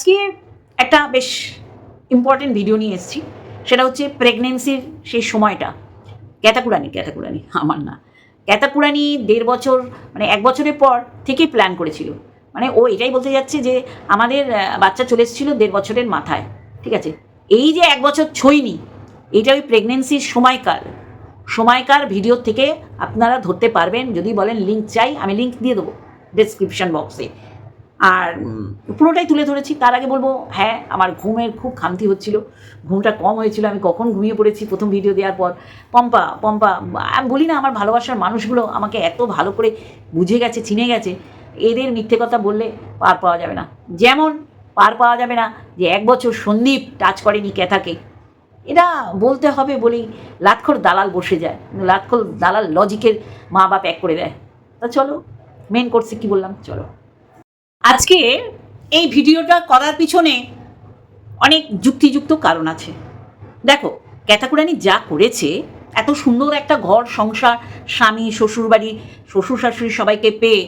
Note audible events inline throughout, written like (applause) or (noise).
আজকে একটা বেশ ইম্পর্টেন্ট ভিডিও নিয়ে এসেছি। সেটা হচ্ছে প্রেগনেন্সির সেই সময়টা। ক্যাতাকুরানি ক্যাতাকুরানি আমার না। ক্যাতাকুরানি দেড় বছর মানে এক বছরের পর থেকেই প্ল্যান করেছিল। মানে ও এটাই বলতে যাচ্ছে যে, আমাদের বাচ্চা চলে এসেছিল দেড় বছরের মাথায়। ঠিক আছে? এই যে এক বছর ছইনি এটা ওই প্রেগনেন্সির সময়কাল। সময়কার ভিডিও থেকে আপনারা ধরতে পারবেন। যদি বলেন লিঙ্ক চাই, আমি লিঙ্ক দিয়ে দেবো ডেসক্রিপশন বক্সে আর পুরোটাই তুলে ধরেছি। তার আগে বলব হ্যাঁ আমার ঘুমের খুব খামতি হচ্ছিল। ঘুমটা কম হয়েছিল। আমি কখন ঘুমিয়ে পড়েছি প্রথম ভিডিও দেওয়ার পর। পম্পা পম্পা আমি বলি না আমার ভালোবাসার মানুষগুলো আমাকে এত ভালো করে বুঝে গেছে চিনে গেছে। এদের মিথ্যে কথা বললে পার পাওয়া যাবে না। যেমন পার পাওয়া যাবে না যে এক বছর সন্দীপ টাচ করেনি ক্যাথাকে। এটা বলতে হবে বলেই লাটখোর দালাল বসে যায়। লাটখোর দালাল লজিকের মা বাপ এক করে দেয়। তা চলো মেন কোর্সে কি বললাম? চলো। আজকে এই ভিডিওটা করার পিছনে অনেক যুক্তিযুক্ত কারণ আছে। দেখো ক্যাতাকুরানি যা করেছে, এত সুন্দর একটা ঘর, সংসার, স্বামী, শ্বশুরবাড়ি শ্বশুর শাশুড়ি সবাইকে পেয়ে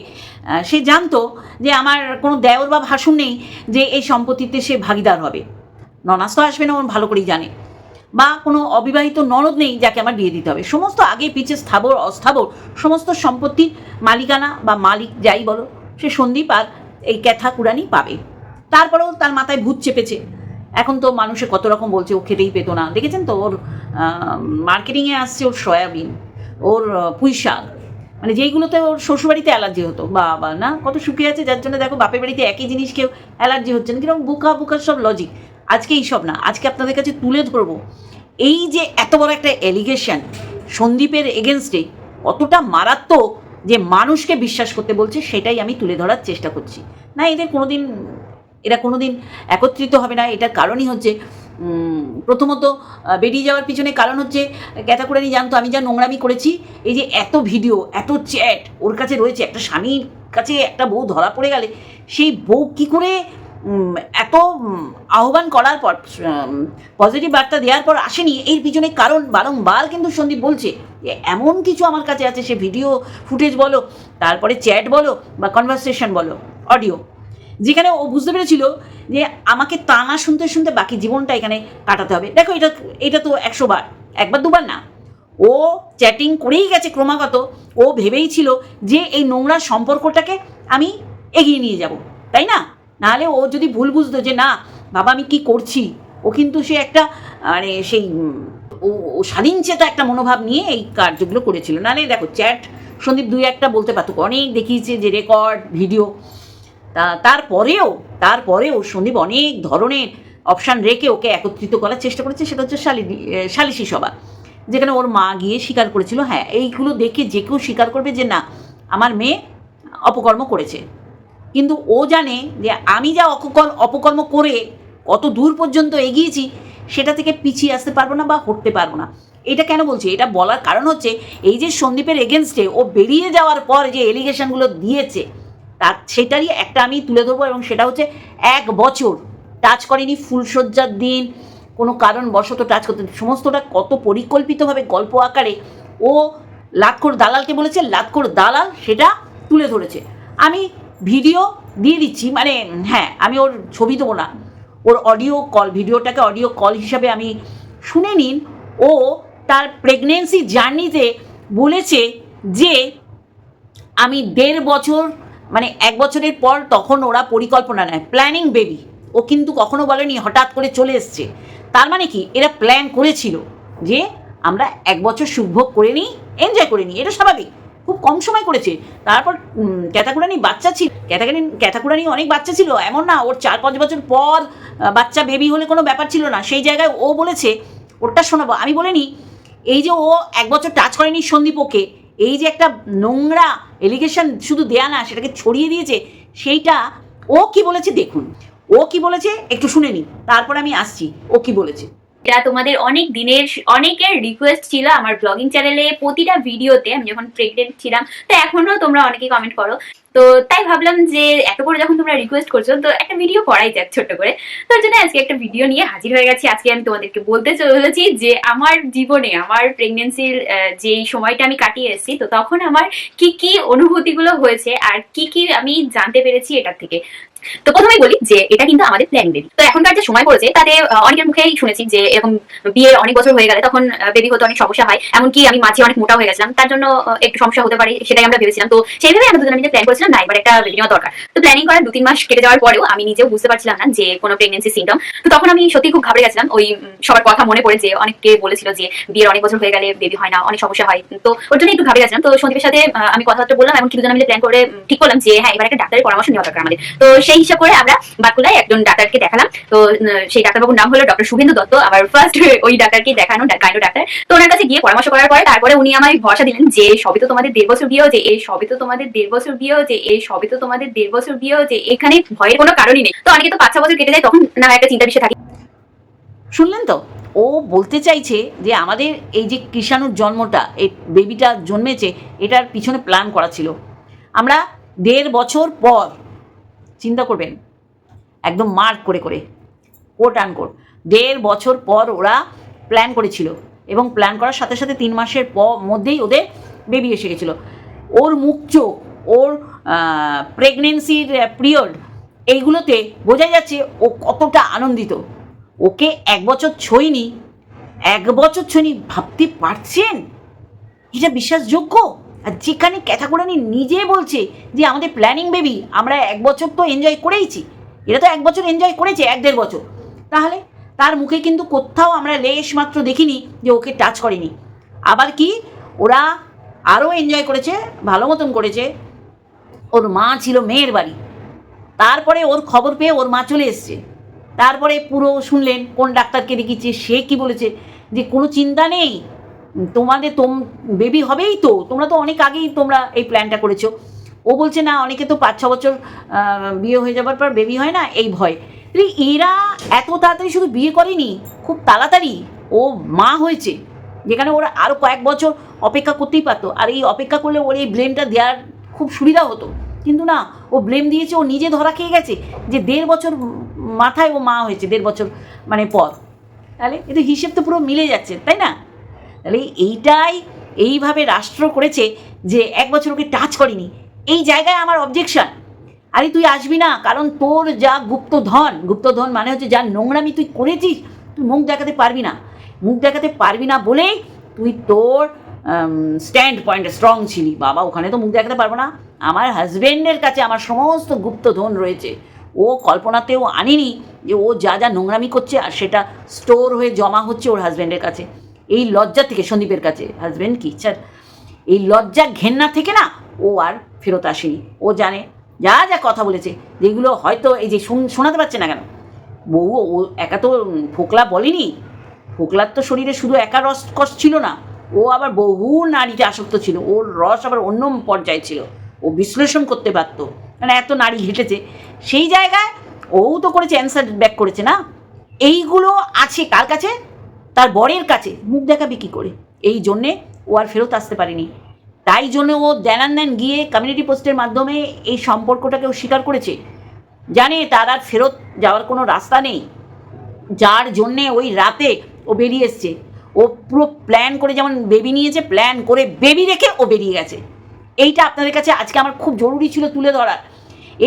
সে জানতো যে আমার কোনো দেওর বা ভাসুর নেই যে এই সম্পত্তিতে সে ভাগিদার হবে। ননাস তো আসবে না ওর ভালো করেই জানে। বা কোনো অবিবাহিত ননদ নেই যাকে আমার বিয়ে দিতে হবে। সমস্ত আগে পিছে স্থাবর, অস্থাবর, সমস্ত সম্পত্তির মালিকানা বা মালিক যাই বলো, সে সন্দীপ আর এই ক্যাথা কুরানি পাবে। তারপরেও তার মাথায় ভূত চেপেছে। এখন তো মানুষে কত রকম বলছে, ও খেতেই পেতো না। দেখেছেন তো, ওর মার্কেটিংয়ে আসছে ওর সয়াবিন, ওর পুঁই শাক। মানে যেইগুলোতে ওর শ্বশুরবাড়িতে অ্যালার্জি হতো, বাবা, না? কত শুকিয়ে আছে, যার জন্য দেখো বাপের বাড়িতে একই জিনিস কেউ অ্যালার্জি হচ্ছে না। কীরকম বুকা বুকা সব লজিক আজকে এই সব না, আজকে আপনাদের কাছে তুলে ধরবো। এই যে এত বড় একটা এলিগেশন সন্দীপের এগেনস্টে কতটা মারাত্মক যে মানুষকে বিশ্বাস করতে বলছে, সেটাই আমি তুলে ধরার চেষ্টা করছি। না, এদের কোনোদিন, এরা কোনো দিন একত্রিত হবে না। এটার কারণই হচ্ছে প্রথমত বেরিয়ে যাওয়ার পিছনে কারণ হচ্ছে, ক্যাথাকুরানি জানতো, আমি যা নোংরামি করেছি, এই যে এত ভিডিও, এত চ্যাট, ওর কাছে রয়েছে, একটা স্বামীর কাছে একটা বউ ধরা পড়ে গেলে, সেই বউ কী করে এত আহ্বান করার পর পজিটিভ বার্তা দেওয়ার পর আসেনি, এর পিছনে কারণ বারংবার কিন্তু সন্দীপ বলছে যে, এমন কিছু আমার কাছে আছে, সে ভিডিও ফুটেজ বলো, তারপরে চ্যাট বলো, বা কনভারসেশন বলো অডিও যেখানে ও বুঝতে পেরেছিল যে আমাকে টানা শুনতে শুনতে বাকি জীবনটা এখানে কাটাতে হবে। দেখো, এটা এটা তো একশো বার, একবার দুবার না। ও চ্যাটিং করেই গেছে ক্রমাগত, ও ভেবেই ছিল যে এই নোংরা সম্পর্কটাকে আমি এগিয়ে নিয়ে যাব, তাই না? নাহলে ও যদি ভুল বুঝতো যে না, বাবা আমি কি করছি? ও কিন্তু সে একটা মানে সেই ও ও স্বাধীনচেতা একটা মনোভাব নিয়ে এই কার্যগুলো করেছিল। নাহলে দেখো চ্যাট, সন্দীপ দুই একটা বলতে পারতো, অনেক দেখিয়েছে যে রেকর্ড ভিডিও তা, তারপরেও তারপরেও সন্দীপ অনেক ধরনের অপশান রেখে ওকে একত্রিত করার চেষ্টা করেছে, সেটা হচ্ছে শালিনী সালিশি সভা। যেখানে ওর মা গিয়ে স্বীকার করেছিল হ্যাঁ এইগুলো দেখে যে কেউ স্বীকার করবে যে না, আমার মেয়ে অপকর্ম করেছে। কিন্তু ও জানে যে আমি যা অপকর্ম অপকর্ম করে কত দূর পর্যন্ত এগিয়েছি, সেটা থেকে পিছিয়ে আসতে পারব না বা হটতে পারব না। এটা কেন বলছি? এটা বলার কারণ হচ্ছে, এই যে সন্দীপের এগেনস্টে ও বেরিয়ে যাওয়ার পর যে এলিগেশনগুলো দিয়েছে, তার, সেটারই একটা আমি তুলে ধরবো এবং সেটা হচ্ছে এক বছর টাচ করেনি ফুলসজ্জার দিন, কোনো কারণ বশত টাচ করতে সমস্তটা কত পরিকল্পিতভাবে গল্প আকারে ও লাটকোর দালালকে বলেছে, লাটকোর দালাল সেটা তুলে ধরেছে। আমি ভিডিও দিয়ে দিচ্ছি মানে হ্যাঁ আমি ওর ছবি দেবো না। ওর অডিও কল ভিডিওটাকে অডিও কল হিসাবে আমি শুনে নিন। ও তার প্রেগনেন্সি জার্নিতে বলেছে যে, আমি দেড় বছর মানে এক বছরের পর তখন ওরা পরিকল্পনা নেয় প্ল্যানিং বেবি ও কিন্তু কখনো বলেনি, হঠাৎ করে চলে এসছে। তার মানে কি? এরা প্ল্যান করেছিল যে আমরা এক বছর সুখভোগ করে নিই এনজয় করে নিই, এটা স্বাভাবিক। খুব কম সময় করেছে। তারপর ক্যাথাকুরানি বাচ্চা ছিল। ক্যাতাকুরানি ক্যাথাকুরানি অনেক বাচ্চা ছিল। এমন না, ওর চার পাঁচ বছর পর বাচ্চা বেবি হলে কোনো ব্যাপার ছিল না। সেই জায়গায় ও বলেছে, ওরটা শোনাবো। আমি বলিনি, এই যে ও এক বছর টাচ করেনি সন্দীপ ওকে এই যে একটা নোংরা এলিগেশন শুধু দেয়া না, সেটাকে ছড়িয়ে দিয়েছে, সেইটা ও কি বলেছে দেখুন। ও কি বলেছে, একটু শুনে নিন তারপর আমি আসছি। ও কি বলেছে? এটা তোমাদের অনেক দিনের, অনেকের রিকোয়েস্ট ছিল আমার ব্লগিং চ্যানেলে প্রতিটা ভিডিওতে আমি যখন প্রেগনেন্ট ছিলাম, তো এখনও তোমরা অনেকে কমেন্ট করো। তো তাই ভাবলাম যে, এত করে যখন তোমরা রিকোয়েস্ট করছ, তো একটা ভিডিও করাই যাক ছোট্ট করে। তার জন্য আজকে একটা ভিডিও নিয়ে হাজির হয়ে গেছি। আজকে আমি তোমাদেরকে বলতে চলেছি যে, আমার জীবনে, আমার প্রেগনেন্সির যেই সময়টা আমি কাটিয়ে এসেছি, তো তখন আমার কি কি অনুভূতিগুলো হয়েছে, আর কি কি আমি জানতে পেরেছি এটার থেকে। তো প্রথমেই বলি যে এটা কিন্তু আমাদের প্ল্যান বেবি তো এখনকার যে সময় পড়েছে, তাতে অনেকের মুখেই শুনেছি যে এরকম বিয়ের অনেক বছর হয়ে গেলে তখন বেবি হতে অনেক সমস্যা হয়। এমনকি আমি মাঝে অনেক মোটা হয়ে গেছিলাম, তার জন্য একটু সমস্যা হতে পারে, সেটাই আমরা ভেবেছিলাম। তো সেইভাবে আমরা দুজনে মিলে প্ল্যান করেছিলাম না, এবার একটা বেবি নেওয়া দরকার। তো প্ল্যানিং করার দু তিন মাস কেটে যাওয়ার পরেও আমি নিজেও বুঝতে পারছিলাম না যে কোনো প্রেগনেন্সি সিমটম তো তখন আমি সত্যি খুব ঘাবড়ে গেছিলাম, ওই সবার কথা মনে পড়ে যে অনেকে বলেছিল যে বিয়ের অনেক বছর হয়ে গেলে বেবি হয় না, অনেক সমস্যা হয়। তো ওর জন্য একটু ঘাবড়ে গেছিলাম। তো সন্দীপের সাথে আমি কথাবার্তা বললাম এবং দুজন মিলে প্ল্যান করে ঠিক করলাম যে হ্যাঁ এবার একটা ডাক্তারের পরামর্শ নেওয়া দরকার আমাদের। তো সেই হিসাব করে আমরা বাঁকুড়ায় একজন ডাক্তারকে দেখালাম। তো সেই ডাক্তারবাবুর নাম হলো ডক্টর শুভেন্দু দত্ত আবার ফার্স্ট (laughs) ওই ডাক্তারকে দেখানো গাইনো ডাক্তার তো ওনার কাছে গিয়ে পরামর্শ করার পরে তারপরে উনি আমায় ভরসা দিলেন যে সবই তো তোমাদের দেড় বছর বিয়ে হয়েছে এই সবই তো তোমাদের দেড় বছর বিয়ে হয়েছে এই সবই তো তোমাদের দেড় বছর বিয়ে হয়েছে, এখানে ভয়ের কোনো কারণই নেই। তো অনেকে তো পাঁচ ছ বছর কেটে যায়, তখন না একটা চিন্তা বিষয় থাকে। শুনলেন তো? ও বলতে চাইছে যে, আমাদের এই যে কৃষাণুর জন্মটা, এই বেবিটা জন্মেছে, এটার পিছনে প্ল্যান করা ছিল। আমরা দেড় বছর পর চিন্তা করবেন। একদম মার্ক করে করে। কোট অ্যান্ড কোট দেড় বছর পর ওরা প্ল্যান করেছিল এবং প্ল্যান করার সাথে সাথে তিন মাসের প মধ্যেই ওদের বেবি এসে গেছিল। ওর মুখ, চোখ, ওর প্রেগনেন্সির পিরিয়ড এইগুলোতে বোঝা যাচ্ছে ও কতটা আনন্দিত। ওকে এক বছর ছইনি এক বছর ছইনি ভাবতে পারছেন? এটা বিশ্বাসযোগ্য? আর যেখানে ক্যাথাগোরানি নিজে বলছে যে আমাদের প্ল্যানিং বেবি আমরা এক বছর তো এনজয় করেইছি। এরা তো এক বছর এনজয় করেছে, এক দেড় বছর। তাহলে তার মুখে কিন্তু কোথাও আমরা লেশ মাত্র দেখিনি যে ওকে টাচ করেনি। আবার কি? ওরা আরও এনজয় করেছে, ভালো মতন করেছে। ওর মা ছিল মেয়ের বাড়ি। তারপরে ওর খবর পেয়ে ওর মা চলে এসছে। তারপরে পুরো শুনলেন, কোন ডাক্তারকে দেখিয়েছে, সে কি বলেছে? যে কোনো চিন্তা নেই। তোমাদের তোম বেবি হবেই তো। তোমরা তো অনেক আগেই তোমরা এই প্ল্যানটা করেছ। ও বলছে, না, অনেকে তো পাঁচ ছ বছর বিয়ে হয়ে যাবার পর বেবি হয় না, এই ভয়। এরা এত তাড়াতাড়ি শুধু বিয়ে করেনি, খুব তাড়াতাড়ি। ও মা হয়েছে, যেখানে ওরা আরও কয়েক বছর অপেক্ষা করতেই পারতো। আর এই অপেক্ষা করলে ওর এই ব্লেমটা দেওয়ার খুব সুবিধা হতো। কিন্তু না, ও ব্লেম দিয়েছে, ও নিজে ধরা খেয়ে গেছে যে দেড় বছর মাথায় ও মা হয়েছে, দেড় বছর মানে পর। তাহলে এতে হিসেব তো পুরো মিলে যাচ্ছে, তাই না? তাহলে এইটাই এইভাবে রাষ্ট্র করেছে যে এক বছর ওকে টাচ করেনি। এই জায়গায় আমার অবজেকশন আরে তুই আসবি না, কারণ তোর যা গুপ্তধন গুপ্তধন মানে হচ্ছে যা নোংরামি তুই করেছিস, তুই মুখ দেখাতে পারবি না। মুখ দেখাতে পারবি না বলেই তুই তোর স্ট্যান্ড পয়েন্টে স্ট্রং ছিলি। বাবা, ওখানে তো মুখ দেখাতে পারব না। আমার হাজব্যান্ডের কাছে আমার সমস্ত গুপ্তধন রয়েছে। ও কল্পনাতেও আনিনি যে ও যা যা নোংরামি করছে আর সেটা স্টোর হয়ে জমা হচ্ছে ওর হাজব্যান্ডের কাছে। এই লজ্জা থেকে সন্দীপের কাছে। হাজবেন্ড কি? স্যার এই লজ্জা ঘেন্না থেকে না ও আর ফেরত আসেনি। ও জানে, যা যা কথা বলেছে, যেগুলো হয়তো এই যে শুন- শোনাতে পারছে না কেন। বউ, ও একা তো ফোকলা বলেনি। ফোকলার তো শরীরে শুধু একা রস কষ ছিল না। ও আবার বহু নারীতে আসক্ত ছিল। ওর রস আবার অন্য পর্যায়ে ছিল। ও বিশ্লেষণ করতে পারত। মানে এত নারী ঘেটেছে। সেই জায়গায় ও তো করেছে অ্যান্সার ব্যাক করেছে না। এইগুলো আছে কার কাছে? তার বরের কাছে মুখ দেখাবে কী করে? এই জন্যে ও আর ফেরত আসতে পারেনি। তাই জন্য ও দেনান দেন গিয়ে কমিউনিটি পোস্টের মাধ্যমে এই সম্পর্কটাকে ও স্বীকার করেছে। জানে তার আর ফেরত যাওয়ার কোনো রাস্তা নেই। যার জন্যে ওই রাতে ও বেরিয়ে এসছে। ও পুরো প্ল্যান করে যেমন বেবি নিয়েছে প্ল্যান করে বেবি রেখে ও বেরিয়ে গেছে। এইটা আপনাদের কাছে আজকে আমার খুব জরুরি ছিল তুলে ধরার।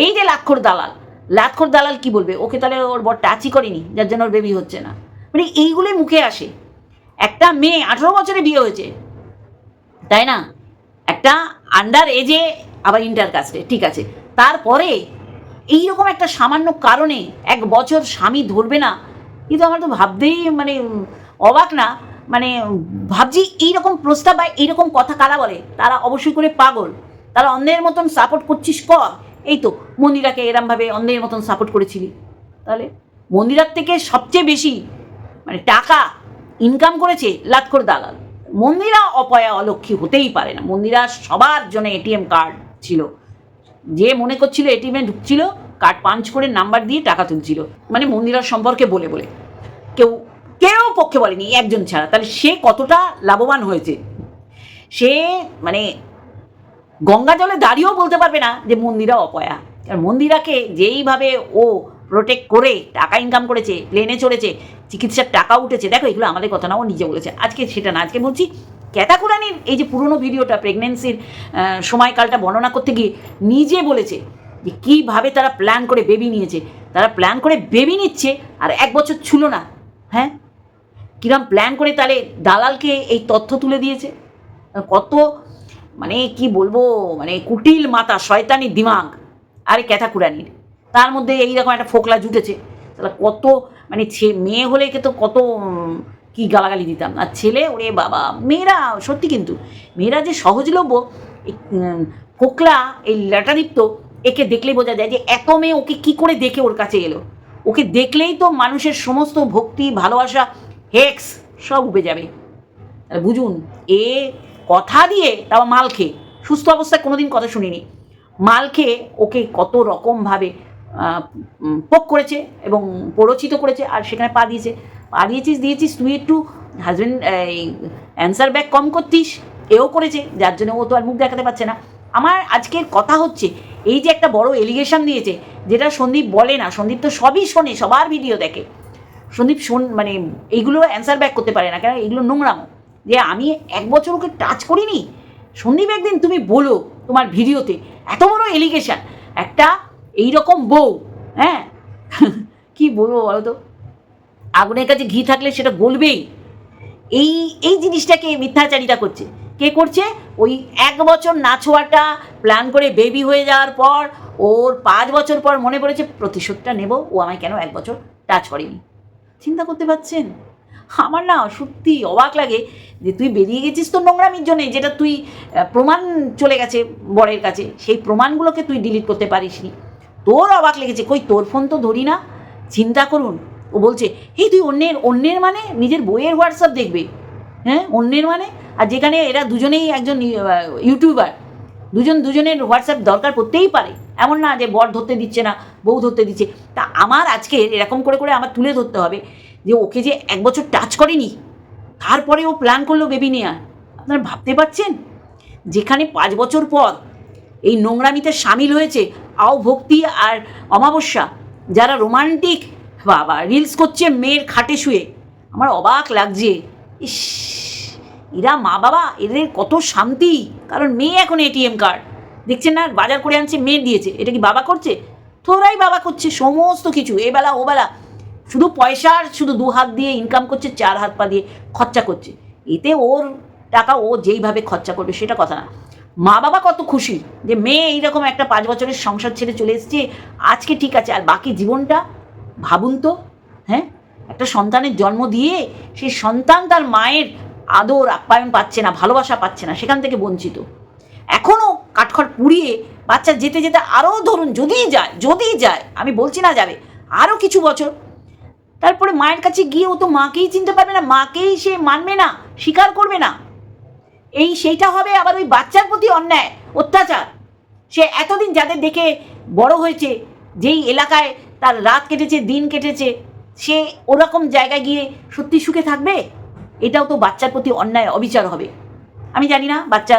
এই যে লাক্ষর দালাল লাক্ষর দালাল কি বলবে? ওকে তাহলে ওর বর টাচই করেনি, যার জন্য ওর বেবি হচ্ছে না। মানে এইগুলোই মুখে আসে। একটা মেয়ে আঠেরো বছরে বিয়ে হয়েছে, তাই না? একটা আন্ডার এজে আবার ইন্টার কাস্টে ঠিক আছে। তারপরে এইরকম একটা সামান্য কারণে এক বছর স্বামী ধরবে না, কিন্তু আমার তো ভাবতেই মানে অবাক না মানে ভাবছি এইরকম প্রস্তাব বা এইরকম কথা কারা বলে? তারা অবশ্যই করে পাগল। তারা অন্ধের মতন সাপোর্ট করছিস কর। এই তো, মন্দিরাকে এরমভাবে অন্ধের মতন সাপোর্ট করেছিলি। তাহলে মন্দিরার থেকে সবচেয়ে বেশি মানে টাকা ইনকাম করেছে লাতখোর দালাল। মন্দিরা অপয়া অলক্ষী হতেই পারে না। মন্দিরা সবার জন্য এটিএম কার্ড ছিল। যে মনে করছিল এটিএমে ঢুকছিল কার্ড পাঞ্চ করে নাম্বার দিয়ে টাকা তুলছিল। মানে মন্দিরার সম্পর্কে বলে বলে। কেউ কেউ পক্ষে বলেনি, একজন ছাড়া। তাহলে সে কতটা লাভবান হয়েছে? সে মানে গঙ্গা জলে দাঁড়িয়েও বলতে পারবে না যে মন্দিরা অপয়া। আর মন্দিরাকে যেইভাবে ও প্রোটেক্ট করে, টাকা ইনকাম করেছে প্লেনে চড়েছে, চিকিৎসার টাকা উঠেছে। দেখো, এগুলো আমাদের কথা না, ও নিজে বলেছে। আজকে সেটা না, আজকে বলছি ক্যাতাকুরানির এই যে পুরনো ভিডিওটা প্রেগনেন্সির সময়কালটা বর্ণনা করতে গিয়ে নিজে বলেছে যে কীভাবে তারা প্ল্যান করে বেবি নিয়েছে। তারা প্ল্যান করে বেবি নিচ্ছে, আর এক বছর ছিল না। হ্যাঁ? কিরম প্ল্যান করে তাহলে দালালকে এই তথ্য তুলে দিয়েছে? কত মানে কি বলব মানে কুটিল মাতা, শয়তানি দিমাগ, আরে ক্যাথা কুড়ানির তার মধ্যে এইরকম একটা ফোকলা জুটেছে। তাহলে কত মানে ছে, মেয়ে হলে তো কত কি গালাগালি দিতাম। আর ছেলে, ওরে বাবা, মেয়েরা সত্যি কিন্তু, মেয়েরা যে সহজলভ্য ফোকলা, এই ল্যাটাদীপ্ত একে দেখলেই বোঝা যায় যে এত মেয়ে ওকে কি করে দেখে ওর কাছে এলো। ওকে দেখলেই তো মানুষের সমস্ত ভক্তি, ভালোবাসা, হেক্স, সব উপে যাবে। বুঝুন, এ কথা দিয়ে তাও মাল খেয়ে, সুস্থ অবস্থায় কোনোদিন কথা শুনিনি। মাল খেয়ে ওকে কত রকমভাবে পোক করেছে এবং প্ররোচিত করেছে আর সেখানে পা দিয়েছে। পা দিয়েছিস দিয়েছিস, তুই একটু হাজব্যান্ড এই অ্যান্সার ব্যাক কম করতিস, এও করেছে, যার জন্য ও তো আর মুখ দেখাতে পারছে না। আমার আজকের কথা হচ্ছে, এই যে একটা বড় এলিগেশন দিয়েছে, যেটা সন্দীপ বলে না, সন্দীপ তো সবই শোনে, সবার ভিডিও দেখে। সন্দীপ শোন মানে এইগুলো অ্যান্সার ব্যাক করতে পারে না, কেন? এগুলো নোংরামো। যে আমি এক বছর ওকে টাচ করিনি? সন্দীপ একদিন তুমি বলো তোমার ভিডিওতে এত বড় এলিগেশন একটা এইরকম বউ হ্যাঁ? (laughs) কি বলব বলো তো আগুনের কাছে ঘি থাকলে সেটা গলবেই। এই এই জিনিসটাকে মিথ্যাচারিতা করছে। কে করছে? ওই এক বছর না ছোঁয়াটা প্ল্যান করে বেবি হয়ে যাওয়ার পর, ওর পাঁচ বছর পর মনে পড়েছে, প্রতিশোধটা নেব, ও আমায় কেন এক বছর টাচ করেনি? চিন্তা করতে পারছেন? আমার না সত্যি অবাক লাগে যে তুই বেরিয়ে গেছিস তো নোংরামির জন্যে, যেটা তুই প্রমাণ চলে গেছে বরের কাছে। সেই প্রমাণগুলোকে তুই ডিলিট করতে পারিসনি। তোর অবাক লেগেছে। কই, তোর ফোন তো ধরি না? চিন্তা করুন। ও বলছে এই তুই অন্যের অন্যের মানে? নিজের বইয়ের হোয়াটসঅ্যাপ দেখবে? হ্যাঁ অন্যের মানে? আর যেখানে এরা দুজনেই একজন ইউটিউবার দুজন, দুজনের হোয়াটসঅ্যাপ দরকার পড়তেই পারে। এমন না যে বর ধরতে দিচ্ছে না, বউ ধরতে দিচ্ছে। তা আমার আজকে এরকম করে করে আমার তুলে ধরতে হবে যে ওকে যে এক বছর টাচ করেনি, তারপরে ও প্ল্যান করল বেবি নেওয়ার আপনারা ভাবতে পারছেন? যেখানে পাঁচ বছর পর এই নোংরামিতে সামিল হয়েছে আও ভক্তি আর অমাবস্যা, যারা রোমান্টিক বাবা রিলস করছে মেয়ের খাটে শুয়ে। আমার অবাক লাগছে। ইস, এরা মা বাবা, এদের কত শান্তি। কারণ মেয়ে এখন এটিএম কার্ড দেখছেন না, বাজার করে আনছে, মেয়ে দিয়েছে। এটা কি বাবা করছে? তোরাই বাবা করছে, সমস্ত কিছু এবেলা ওবেলা শুধু পয়সার শুধু দু হাত দিয়ে ইনকাম করছে, চার হাত পা দিয়ে খরচা করছে। এতে ওর টাকা ও যেইভাবে খরচা করবে, সেটা কথা না। মা বাবা কত খুশি যে মেয়ে এইরকম একটা পাঁচ বছরের সংসার ছেড়ে চলে এসছে, আজকে ঠিক আছে, আর বাকি জীবনটা ভাবুন তো হ্যাঁ? একটা সন্তানের জন্ম দিয়ে সেই সন্তান তার মায়ের আদর, আপ্যায়ন পাচ্ছে না, ভালোবাসা পাচ্ছে না, সেখান থেকে বঞ্চিত। এখনও কাঠখড় পুড়িয়ে বাচ্চা যেতে যেতে আরও ধরুন যদি যায় যদি যায়, আমি বলছি না যাবে আরও কিছু বছর, তারপরে মায়ের কাছে গিয়ে ও তো মাকেই চিনতে পারবে না, মাকেই সে মানবে না, স্বীকার করবে না। এই সেইটা হবে আবার ওই বাচ্চার প্রতি অন্যায়, অত্যাচার। সে এতদিন যাদের দেখে বড় হয়েছে, যেই এলাকায় তার রাত কেটেছে, দিন কেটেছে, সে ওরকম জায়গায় গিয়ে সত্যি সুখে থাকবে? এটাও তো বাচ্চার প্রতি অন্যায়, অবিচার হবে। আমি জানি না বাচ্চা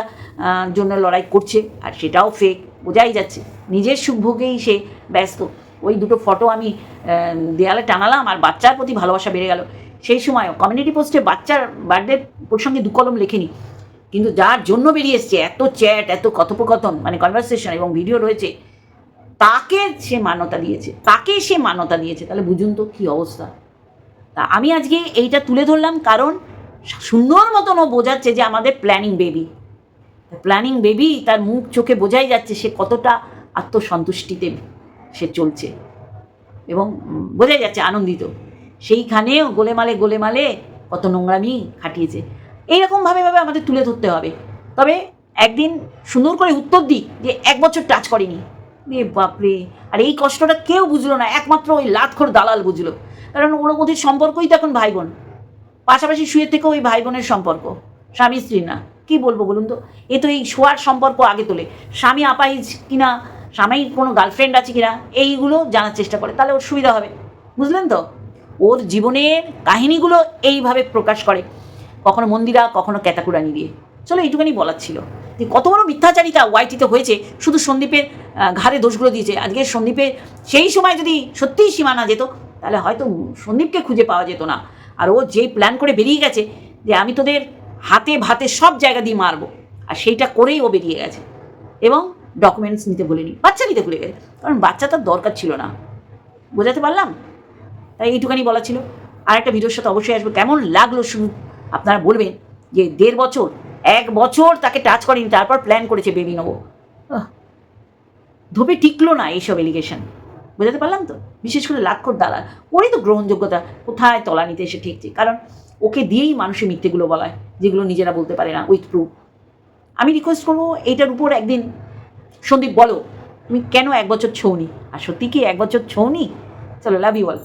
জন্য লড়াই করছে, আর সেটাও ফেক বোঝাই যাচ্ছে। নিজের সুখ ভোগেই সে ব্যস্ত। ওই দুটো ফটো আমি দেয়ালে টানালাম আর বাচ্চার প্রতি ভালোবাসা বেড়ে গেল। সেই সময় কমিউনিটি পোস্টে বাচ্চার বার্থডে প্রসঙ্গে দু কলম লেখেনি। কিন্তু যার জন্য বেরিয়ে এসছে, এত চ্যাট এত কথোপকথন মানে কনভারসেশন এবং ভিডিও রয়েছে, তাকে সে মান্যতা দিয়েছে, তাকে সে মান্যতা দিয়েছে। তাহলে বুঝুন তো কী অবস্থা। তা আমি আজকে এইটা তুলে ধরলাম কারণ সুন্দর মতন ও বোঝাচ্ছে যে আমাদের প্ল্যানিং বেবি প্ল্যানিং বেবি তার মুখ চোখে বোঝাই যাচ্ছে সে কতটা আত্মসন্তুষ্টিতে সে চলছে। এবং বোঝাই যাচ্ছে আনন্দিত। সেইখানেও গোলেমালে গোলেমালে কত নোংরামি খাটিয়েছে। এইরকমভাবে ভাবে আমাদের তুলে ধরতে হবে। তবে একদিন সুন্দর করে উত্তর দিই যে এক বছর টাচ করেনি। রে বাপরে, আর এই কষ্টটা কেউ বুঝলো না, একমাত্র ওই লাতখোর দালাল বুঝলো। কারণ ওর মধ্যে সম্পর্কই তো এখন ভাই বোন। পাশাপাশি শুয়ে থেকেও ওই ভাই বোনের সম্পর্ক, স্বামী স্ত্রী না। কি বলব বলুন তো? এ তো এই শোয়ার সম্পর্ক আগে তোলে। স্বামী আপাইজ কিনা, স্বামীর কোনো গার্লফ্রেন্ড আছে কিনা, এইগুলো জানার চেষ্টা করে, তাহলে ওর সুবিধা হবে। বুঝলেন তো? ওর জীবনের কাহিনীগুলো এইভাবে প্রকাশ করে। কখনো মন্দিরা, কখনো ক্যাতাকুরানি দিয়ে। চলো এইটুখানি বলার ছিল। যে কত বড় মিথ্যাচারিতা ওয়াইটিতে হয়েছে, শুধু সন্দীপের ঘাড়ে দোষগুলো দিয়েছে। আজকে সন্দীপের সেই সময় যদি সত্যিই সীমানা যেত, তাহলে হয়তো সন্দীপকে খুঁজে পাওয়া যেত না। আর ও যেই প্ল্যান করে বেরিয়ে গেছে, যে আমি তোদের হাতে ভাতে সব জায়গা দিয়ে মারবো, আর সেইটা করেই ও বেরিয়ে গেছে। এবং ডকুমেন্টস নিতে ভুলেনি বাচ্চা নিতে ভুলে গেছে। কারণ বাচ্চা তার দরকার ছিল না। বোঝাতে পারলাম? তাই এইটুখানি বলা ছিল। আর একটা ভিডিওর সাথে অবশ্যই আসবে। কেমন লাগল শুধু আপনারা বলবেন যে দেড় বছর, এক বছর তাকে টাচ করেনি, তারপর প্ল্যান করেছে বেবি নেব। ধোপে টিকলো না এইসব এলিগেশন বোঝাতে পারলাম তো? বিশেষ করে লাক্ষর দালাল। ওরই তো গ্রহণযোগ্যতা। কোথায় তলা নিতে এসে ঠেকছে? কারণ ওকে দিয়েই মানুষের মিথ্যেগুলো বলায়, যেগুলো নিজেরা বলতে পারে না উইথ প্রুফ আমি রিকোয়েস্ট করব এইটার উপর একদিন সন্দীপ বলো, তুমি কেন এক বছর ছৌনি? আর সত্যি কি এক বছর ছৌনি? চলো লাভ ইউ অল